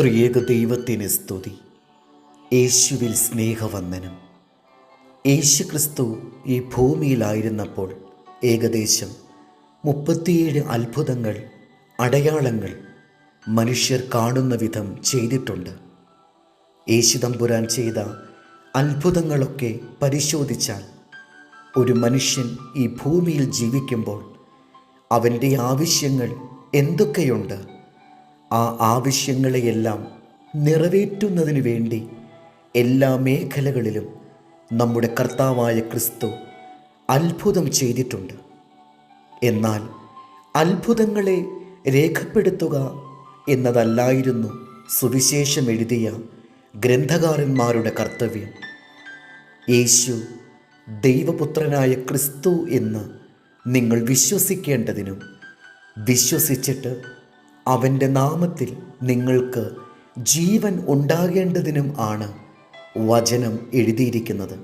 ത്രിയേക ദൈവത്തിന് സ്തുതി. യേശുവിൽ സ്നേഹവന്ദനം. യേശു ക്രിസ്തു ഈ ഭൂമിയിലായിരുന്നപ്പോൾ ഏകദേശം മുപ്പത്തിയേഴ് അത്ഭുതങ്ങൾ അടയാളങ്ങൾ മനുഷ്യർ കാണുന്ന വിധം ചെയ്തിട്ടുണ്ട്. യേശു തമ്പുരാൻ ചെയ്ത അത്ഭുതങ്ങളൊക്കെ പരിശോധിച്ചാൽ ഒരു മനുഷ്യൻ ഈ ഭൂമിയിൽ ജീവിക്കുമ്പോൾ അവന്റെ ആവശ്യങ്ങൾ എന്തൊക്കെയുണ്ട്? ആ ആവശ്യങ്ങളെയെല്ലാം നിറവേറ്റുന്നതിന് വേണ്ടി എല്ലാ മേഖലകളിലും നമ്മുടെ കർത്താവായ ക്രിസ്തു അത്ഭുതം ചെയ്തിട്ടുണ്ട്. എന്നാൽ അത്ഭുതങ്ങളെ രേഖപ്പെടുത്തുക എന്നതല്ലായിരുന്നു സുവിശേഷം എഴുതിയ ഗ്രന്ഥകാരന്മാരുടെ കർത്തവ്യം. യേശു ദൈവപുത്രനായ ക്രിസ്തു എന്ന് നിങ്ങൾ വിശ്വസിക്കേണ്ടതിനും വിശ്വസിച്ചിട്ട് അവന്റെ നാമത്തിൽ നിങ്ങൾക്ക് ജീവൻ ഉണ്ടാകേണ്ടതിനും ആണ് വചനം എഴുതിയിരിക്കുന്നത്.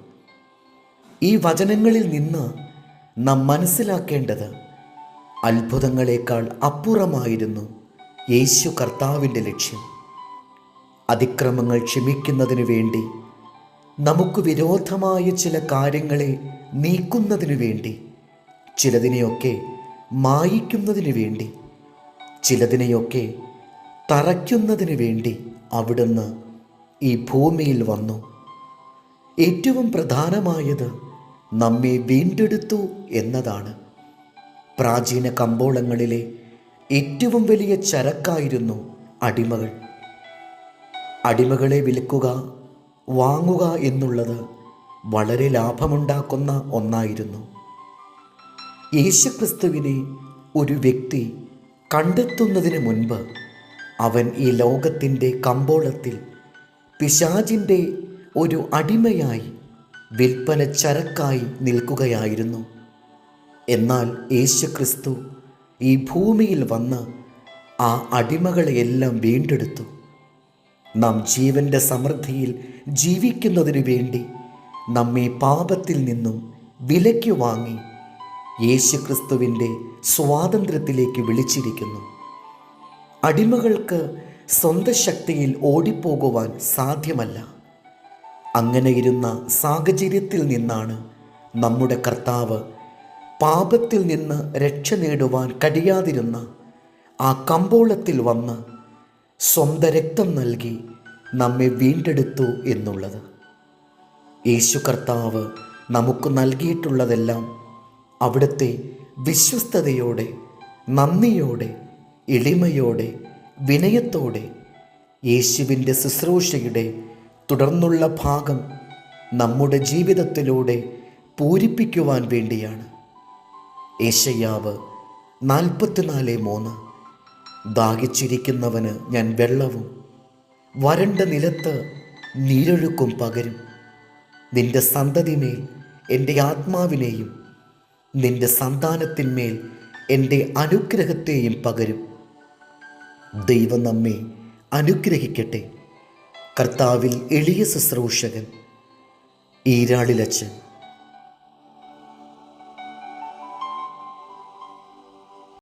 ഈ വചനങ്ങളിൽ നിന്ന് നാം മനസ്സിലാക്കേണ്ടത് അത്ഭുതങ്ങളെക്കാൾ അപ്പുറമായിരുന്നു യേശു കർത്താവിന്റെ ലക്ഷ്യം. അതിക്രമങ്ങൾ ക്ഷമിക്കുന്നതിനു വേണ്ടി നമുക്ക് വിരോധമായ ചില കാര്യങ്ങളെ നീക്കുന്നതിനു വേണ്ടി ചിലതിനെയൊക്കെ മായിക്കുന്നതിനു വേണ്ടി ചിലതിനെയൊക്കെ തറയ്ക്കുന്നതിന് വേണ്ടി അവിടുന്ന് ഈ ഭൂമിയിൽ വന്നു. ഏറ്റവും പ്രധാനമായത് നമ്മെ വീണ്ടെടുത്തു എന്നതാണ്. പ്രാചീന കമ്പോളങ്ങളിലെ ഏറ്റവും വലിയ ചരക്കായിരുന്നു അടിമകൾ. അടിമകളെ വിൽക്കുക വാങ്ങുക എന്നുള്ളത് വളരെ ലാഭമുണ്ടാക്കുന്ന ഒന്നായിരുന്നു. യേശുക്രിസ്തുവിനെ ഒരു വ്യക്തി കണ്ടെത്തുന്നതിന് മുൻപ് അവൻ ഈ ലോകത്തിന്റെ കമ്പോളത്തിൽ പിശാചിന്റെ ഒരു അടിമയായി വിൽപ്പന ചരക്കായി നിൽക്കുകയായിരുന്നു. എന്നാൽ യേശുക്രിസ്തു ഈ ഭൂമിയിൽ വന്ന് ആ അടിമകളെയെല്ലാം വീണ്ടെടുത്തു. നാം ജീവന്റെ സമൃദ്ധിയിൽ ജീവിക്കുന്നതിനു വേണ്ടി നമ്മെ പാപത്തിൽ നിന്നും വിലയ്ക്ക് വാങ്ങി യേശുക്രിസ്തുവിന്റെ സ്വാതന്ത്ര്യത്തിലേക്ക് വിളിച്ചിരിക്കുന്നു. അടിമകൾക്ക് സ്വന്തം ശക്തിയിൽ ഓടിപ്പോകുവാൻ സാധ്യമല്ല. അങ്ങനെ ഇരുന്ന സാഹചര്യത്തിൽ നിന്നാണ് നമ്മുടെ കർത്താവ് പാപത്തിൽ നിന്ന് രക്ഷ നേടുവാൻ കഴിയാതിരുന്ന ആ കമ്പോളത്തിൽ വന്ന് സ്വന്തം രക്തം നൽകി നമ്മെ വീണ്ടെടുത്തു എന്നുള്ളത്. യേശു കർത്താവ് നമുക്ക് നൽകിയിട്ടുള്ളതെല്ലാം അവിടുത്തെ വിശ്വസ്തതയോടെ നന്ദിയോടെ എളിമയോടെ വിനയത്തോടെ യേശുവിന്റെ ശുശ്രൂഷയുടെ തുടർന്നുള്ള ഭാഗം നമ്മുടെ ജീവിതത്തിലൂടെ പൂരിപ്പിക്കുവാൻ വേണ്ടിയാണ്. യേശയ്യാവ് നാൽപ്പത്തിനാല് മൂന്ന്. ദാഹിച്ചിരിക്കുന്നവന് ഞാൻ വെള്ളവും വരണ്ട നിലത്ത് നീരൊഴുക്കും പകരും. നിന്റെ സന്തതിമേൽ എന്റെ ആത്മാവിനെയും നിന്റെ സന്താനത്തിന്മേൽ എന്റെ അനുഗ്രഹത്തെയും പകരും. ദൈവം നമ്മെ അനുഗ്രഹിക്കട്ടെ. കർത്താവിൽ എളിയ ശുശ്രൂഷകൻ ഈരാളിലച്ചൻ